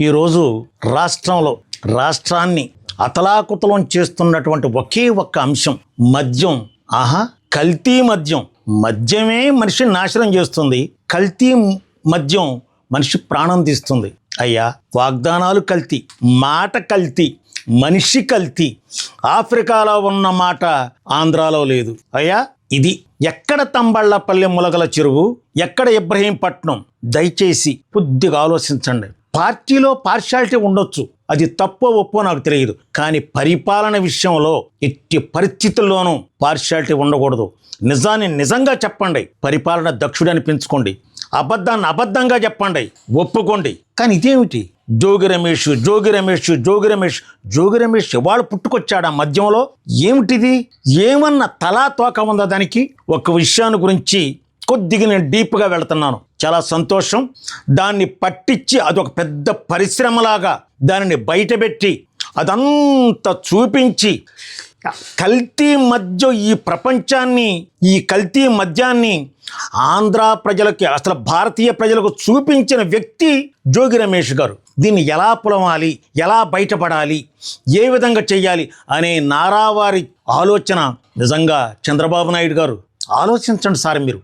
ఈరోజు రాష్ట్రంలో రాష్ట్రాన్ని అతలాకుతలం చేస్తున్నటువంటి ఒకే ఒక్క అంశం మద్యం. ఆహా కల్తీ మద్యం. మద్యమే మనిషిని నాశనం చేస్తుంది. కల్తీ మద్యం మనిషి ప్రాణం తీస్తుంది. అయ్యా వాగ్దానాలు కల్తీ మాట కల్తీ మనిషి కల్తీ. ఆఫ్రికాలో ఉన్న మాట ఆంధ్రాలో లేదు. అయ్యా ఇది ఎక్కడ తంబళ్ళపల్లి ములగల చెరువు ఎక్కడ ఇబ్రహీంపట్నం? దయచేసి కొద్దిగా ఆలోచించండి. పార్టీలో పార్షాలిటీ ఉండొచ్చు. అది తప్పో ఒప్పో నాకు తెలియదు. కానీ పరిపాలన విషయంలో ఎట్టి పరిస్థితుల్లోనూ పార్షాలిటీ ఉండకూడదు. నిజాన్ని నిజంగా చెప్పండి. పరిపాలన దక్షుడు అనిపించుకోండి అబద్ధాన్ని అబద్ధంగా చెప్పండి. ఒప్పుకోండి. కానీ ఇదేమిటి? జోగి రమేష్ జోగి రమేష్ జోగి రమేష్ జోగి రమేష్ ఇవాళ పుట్టుకొచ్చాడు ఆ మధ్యంలో? ఏమిటిది? ఏమన్నా తలా తోక ఉందా దానికి? ఒక విషయాన్ని గురించి కొద్దిగా నేను డీప్గా వెళ్తున్నాను. చాలా సంతోషం. దాన్ని పట్టించి అదొక పెద్ద పరిశ్రమలాగా దానిని బయటపెట్టి అదంతా చూపించి కల్తీ మధ్య ఈ ప్రపంచాన్ని ఈ కల్తీ మద్యాన్ని ఆంధ్ర ప్రజలకి అసలు భారతీయ ప్రజలకు చూపించిన వ్యక్తి జోగి రమేష్ గారు. దీన్ని ఎలా పులమాలి ఎలా బయటపడాలి ఏ విధంగా చెయ్యాలి అనే నారావారి ఆలోచన నిజంగా చంద్రబాబు నాయుడు గారు. ఆలోచించండి సార్ మీరు.